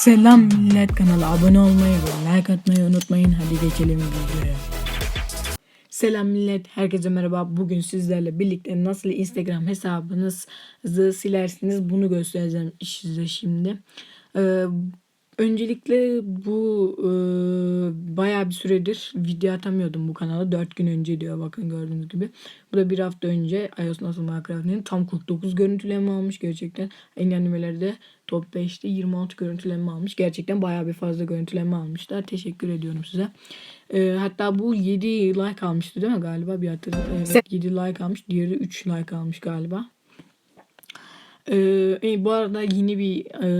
Selam millet kanala abone olmayı ve like atmayı unutmayın. Hadi geçelim videoya. Selam millet, herkese merhaba. Bugün sizlerle birlikte nasıl Instagram hesabınızı silersiniz bunu göstereceğim size şimdi. Ee, öncelikle bu e, bayağı bir süredir video atamıyordum bu kanala. 4 gün önce diyor bakın gördüğünüz gibi. Bu da bir hafta önce iOS Nasıl Minecraft'ın tam 49 görüntüleme almış gerçekten. En animeleri de top 5'te 26 görüntüleme almış. Gerçekten bayağı bir fazla görüntüleme almışlar. Teşekkür ediyorum size. Ee, hatta bu 7 like almıştı değil mi galiba bir hatırlıyorum. Evet, 7 like almış. Diğeri 3 like almış galiba. Ee, e, bu arada yeni bir e,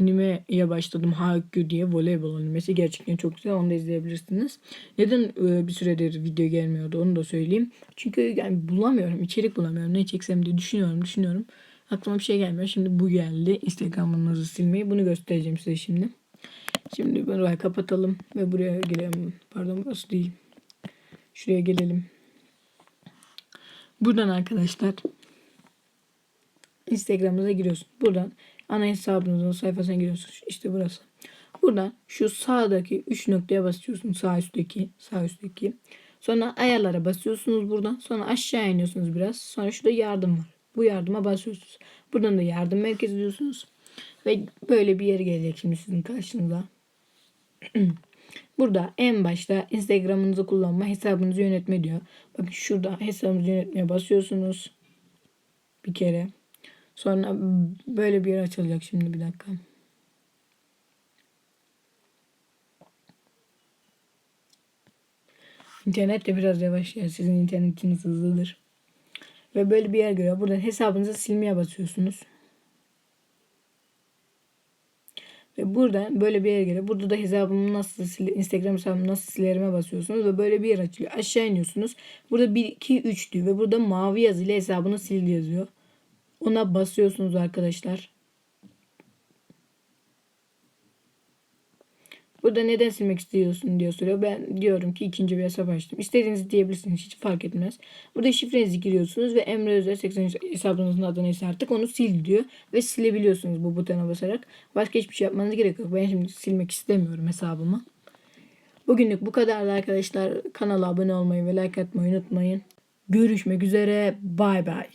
animeye başladım. Haikyuu diye voleybol animesi. Gerçekten çok güzel. Onu da izleyebilirsiniz. Neden e, bir süredir video gelmiyordu onu da söyleyeyim. Çünkü yani bulamıyorum. içerik bulamıyorum. Ne çeksem diye düşünüyorum düşünüyorum. Aklıma bir şey gelmiyor. Şimdi bu geldi. Instagram'ınızı silmeyi. Bunu göstereceğim size şimdi. Şimdi burayı kapatalım ve buraya girelim. Pardon burası değil. Şuraya gelelim. Buradan arkadaşlar Instagram'ınıza giriyorsun. Buradan ana hesabınızın sayfasına giriyorsunuz. İşte burası. Buradan şu sağdaki 3 noktaya basıyorsunuz. Sağ üstteki, sağ üstteki. Sonra ayarlara basıyorsunuz buradan. Sonra aşağı iniyorsunuz biraz. Sonra şurada yardım var. Bu yardıma basıyorsunuz. Buradan da yardım merkezi diyorsunuz. Ve böyle bir yer gelecek şimdi sizin karşınıza. Burada en başta Instagram'ınızı kullanma, hesabınızı yönetme diyor. Bakın şurada hesabınızı yönetmeye basıyorsunuz. Bir kere. Sonra böyle bir yer açılacak şimdi bir dakika. İnternet de biraz yavaş ya. Sizin internetiniz hızlıdır. Ve böyle bir yer görüyor. Buradan hesabınızı silmeye basıyorsunuz. Ve buradan böyle bir yer geliyor. Burada da hesabımı nasıl sil Instagram hesabımı nasıl silerime basıyorsunuz ve böyle bir yer açılıyor. Aşağı iniyorsunuz. Burada 1 2 3 diyor ve burada mavi yazıyla hesabını sil yazıyor. Ona basıyorsunuz arkadaşlar. Burada neden silmek istiyorsun diyor soruyor. Ben diyorum ki ikinci bir hesap açtım. İstediğinizi diyebilirsiniz. Hiç fark etmez. Burada şifrenizi giriyorsunuz ve Emre Özel 83 hesabınızın adı neyse artık onu sil diyor. Ve silebiliyorsunuz bu butona basarak. Başka hiçbir şey yapmanız gerek yok. Ben şimdi silmek istemiyorum hesabımı. Bugünlük bu kadardı arkadaşlar. Kanala abone olmayı ve like atmayı unutmayın. Görüşmek üzere. Bay bay.